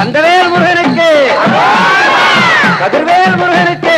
கந்தவேல் முருகனுக்கு. கதிர்வேல் முருகனுக்கு.